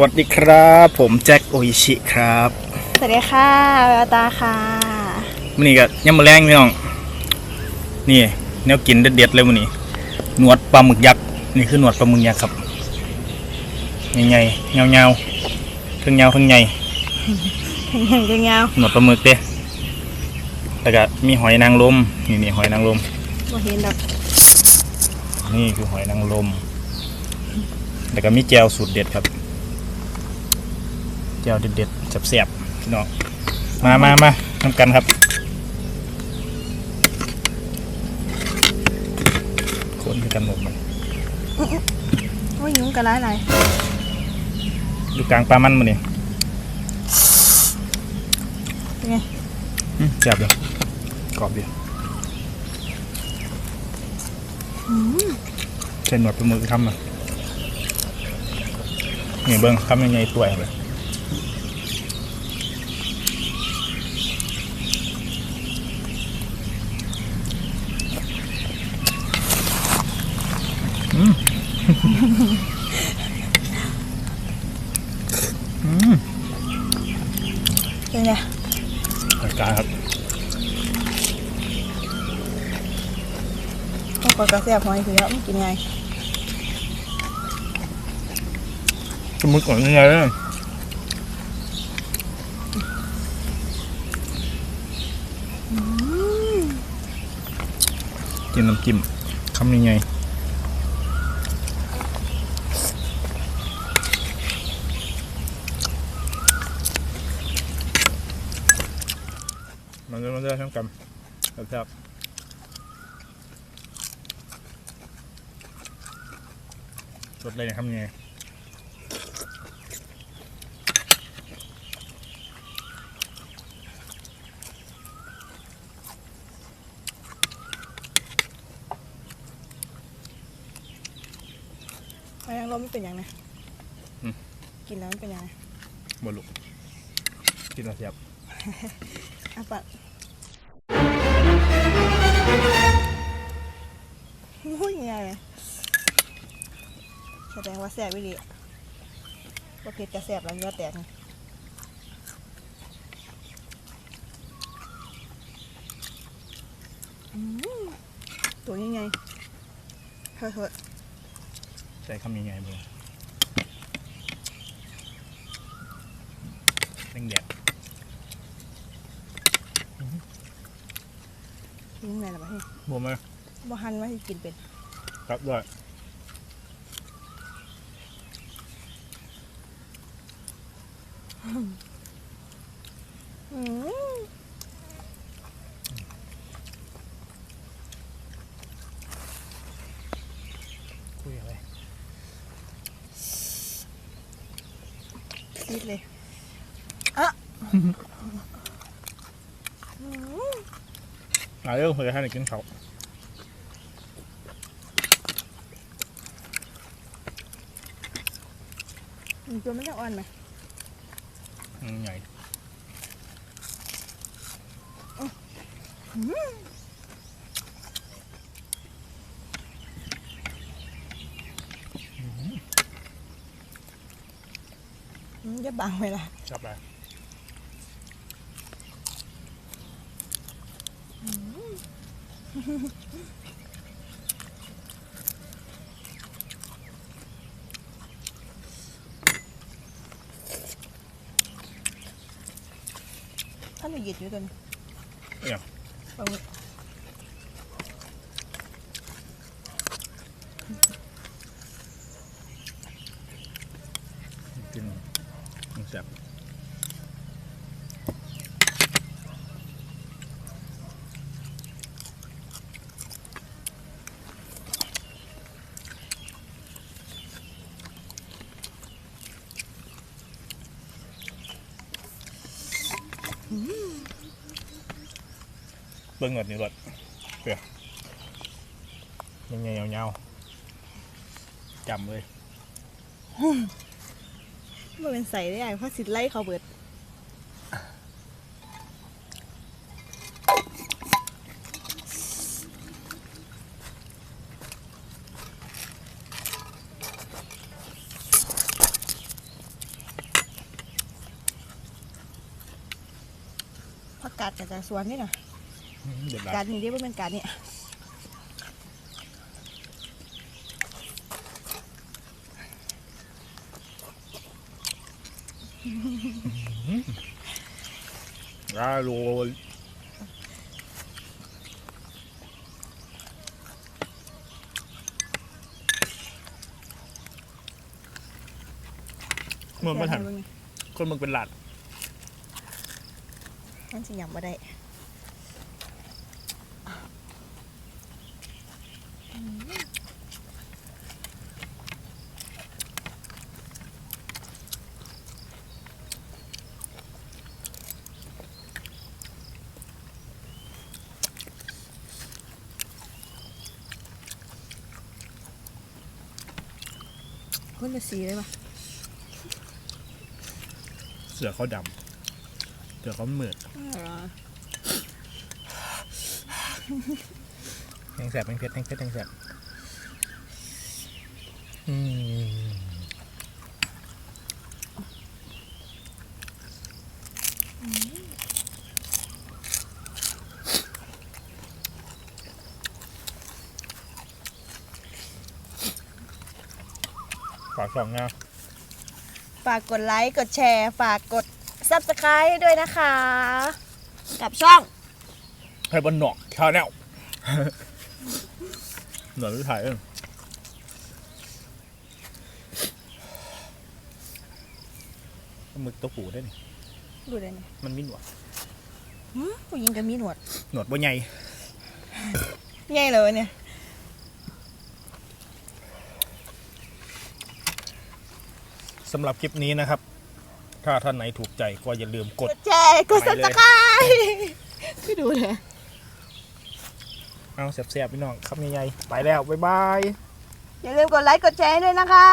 วัสดีครับ ผมแจ็คโออิชิครับ สวัสดีค่ะแววตาค่ะมันนี้ก็ยำมะแรงพี่น้อง นี่แนวกินเด็ดๆเลยมันนี้หนวดปลาหมึกยักษ์นี่คือหนวดปลาหมึกยักษ์ครับใหญ่ๆเงาๆทั้งเงาทั้งใหญ่ยังยาวหนวดปลาหมึกเด้แล้วก็มีหอยนางรมนี่นี่หอยนางรมบ่เห็นดอกนี่คือหอยนางรมแล้วก็มีแจวสูตรเด็ดครับ แจวเด็ดๆแซ่บๆพี่น้องมามามาทำกันครับคนคือกันหมดมันโอ้ยยุงกระไรไรดูกลางปลามันมันนี่เป็นไงอื้อแซ่บเลยกรอบดีเส้นหนวดปลาหมึกทำมานี่เบิ้งทำยังไงตัวเลยอืมอืม เป็นไงจัดการครับต้องกดกระเสียบหอยคือแล้วมันกินไงสมุดก่อนยังไงเลยกินน้ำจิ้มคำยังไง มันจะมันจะทั้งกันครับสดเลยนะคำยังไงหอยนางรมมันเป็นยังไงอืมกินแล้วมันเป็นยังไงบลุกกินแล้วเสียบ อะปัดโอ้ยยังไงเลยแสดงว่าแสบไปดิว่าเผ็ดกระแสบแล้วเนื้อแตกตัวยังไงเฮ้ยเฮ้ยใส่คำยังไงบ้างเร่งแดด กินยังไงล่ะบ้าให้บวมไหมบ่หันว่าให้กินเป็นครับด้วยอืมคุยอะไรซีดเลยอะ อืมอ่าเรื่องคุยให้หน่อยกินเขามัน ตัวมันจะอ่ บิ้งหมดนี่รถเปลือก nhau งเงาๆจำเลยมันเป็นใสได้ไงเพราะสิไล่เขาเบิดผักกาดจากสวนนี่นะ เด็ดการนี้เรียกว่าเป็นการนี่อร่อยเมื่อมันหันคนมึงเป็นหลัดมันสิยำมาได้ คนละสีเลยปะเสือเขาดำเสือเขาเหมือด แทงแสบแทงเพชรแทงเพชรแทงแสบอืมฝากสองเงาฝากกดไลค์ กดแชร์ ฝากกด subscribe ให้ด้วยนะคะ กับช่อง ให้บนหนอกชาแนล หน่อยไม่ถ่ายเองมึกตัวปูได้นี่ดูได้ไหมมันมีหนวดผู้หญิงก็มีหนวด หนวดบ่ใหญ่ใหญ่เลยเนี่ยสำหรับคลิปนี้นะครับ ถ้าท่านไหนถูกใจก็อย่าลืมกกดดแชร์กดไปเลย subscribe พี่ดูเลย เอาแซ่บๆพี่น้องครับใหญ่ๆไปแล้ว บ๊ายบาย อย่าลืมกดไลค์กดแชร์ให้ด้วยนะคะ